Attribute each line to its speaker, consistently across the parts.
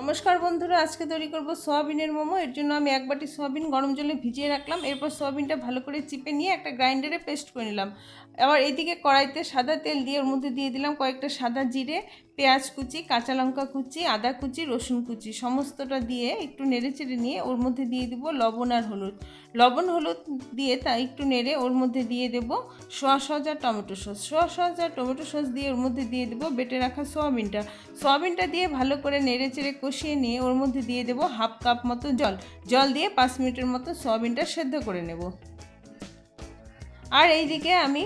Speaker 1: নমস্কার বন্ধুরা, আজকে তৈরি করব সোয়াবিনের মোমো। এর জন্য আমি এক বাটি সোয়াবিন গরম জলে ভিজিয়ে রাখলাম। এরপর সোয়াবিনটা ভালো করে চিপে নিয়ে একটা গ্রাইন্ডারে পেস্ট করে নিলাম। আবার এদিকে কড়াইতে সাদা তেল দিয়ে, ওর মধ্যে দিয়ে দিলাম কয়েকটা সাদা জিরে পেঁয়াজ কুচি, কাঁচা লঙ্কা কুচি, আদা কুচি, রসুন কুচি সমস্তটা দিয়ে একটু নেড়ে চেড়ে নিয়ে ওর মধ্যে দিয়ে দেবো লবণ আর হলুদ। লবণ, হলুদ দিয়ে তা একটু নেড়ে ওর মধ্যে দিয়ে দেবো সোয়া আর টমেটো সস। সোয়া আর টমেটো সস দিয়ে ওর মধ্যে দিয়ে দেবো বেটে রাখা সোয়াবিনটা। সোয়াবিনটা দিয়ে ভালো করে নেড়ে চেড়ে কষিয়ে নিয়ে ওর মধ্যে দিয়ে দেবো হাফ কাপ মতো জল। জল দিয়ে পাঁচ মিনিটের মতো সোয়াবিনটা সেদ্ধ করে নেব। আর এইদিকে আমি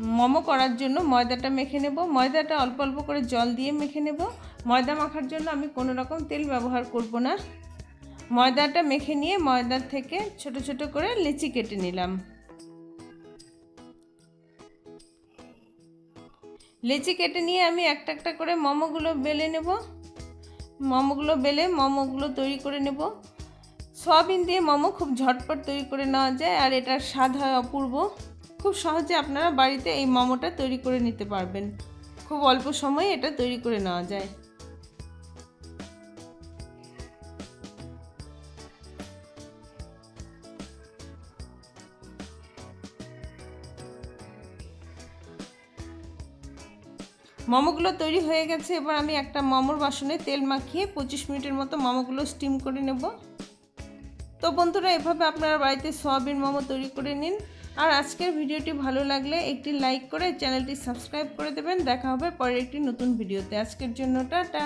Speaker 1: মোমো করার জন্য ময়দাটা মেখে নেব। ময়দাটা অল্প অল্প করে জল দিয়ে মেখে নেব। ময়দা মাখার জন্য আমি কোনো রকম তেল ব্যবহার করব না। ময়দাটা মেখে নিয়ে ময়দার থেকে ছোট ছোট করে লিচি কেটে নিলাম। লিচি কেটে নিয়ে আমি একটা একটা করে মোমোগুলো বেলে নেব। মোমোগুলো বেলে মোমোগুলো তৈরি করে নেব। সয়াবিন দিয়ে মোমো খুব ঝটপট তৈরি করে নেওয়া যায় আর এটার স্বাদ হয় অপূর্ব। খুব সহজে আপনারা বাড়িতে এই মোমোটা তৈরি করে নিতে পারবেন। খুব অল্প সময়ে এটা তৈরি করে নেওয়া যায়। মোমোগুলো তৈরি হয়ে গেছে, এবার আমি একটা মোমোর বাসনে তেল মাখিয়ে পঁচিশ মিনিটের মতো মোমোগুলো স্টিম করে নেব। তো বন্ধুরা, এভাবে আপনারা বাড়িতে সয়াবিন মোমো তৈরি করে নিন। আর আজকের ভিডিওটি ভালো লাগলে একটি লাইক করে চ্যানেলটি সাবস্ক্রাইব করে দেবেন। দেখা হবে পরের একটি নতুন ভিডিওতে। আজকের জন্য টাটা।